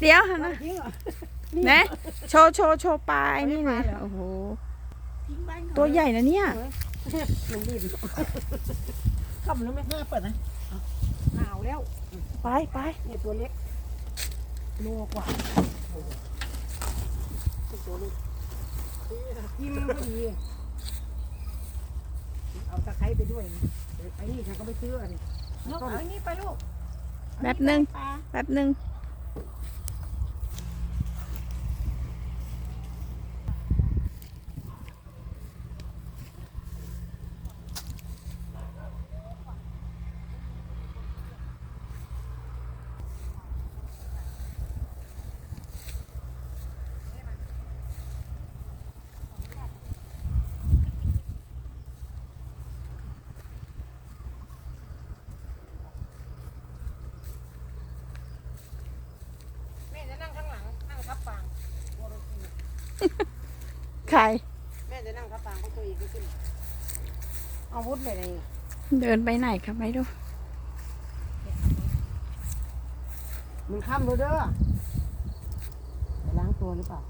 เดี๋ยวหันนะจริงเหรอนะโชว์โชว์โชว์ปลาไอ้นี่หน่อยโอ้โห ตัวใหญ่นะเนี่ยมันรีบขับแล้วไหมหน้าเปิดนะหนาวแล้ว ไปไปเนี่ยตัวเล็กโลกว่าตัวเล็กยิ้มพอดี เอาตะไคร้ไปด้วยนะไอ้นี่ฉันก็ไปซื้ออันนกเอานี่ไปลูก แป๊บหนึ่งปลาแป๊บหนึ่ง แม่จะนั่งข้างหลังนั่งทับฟาง ใคร แม่จะนั่งทับฟางเขาตัวเองก็ขึ้นเอาวุธไปไหนเดินไปไหนครับไม่รู้มึงข้ามรถเด้อไปล้างตัวหรือเปล่า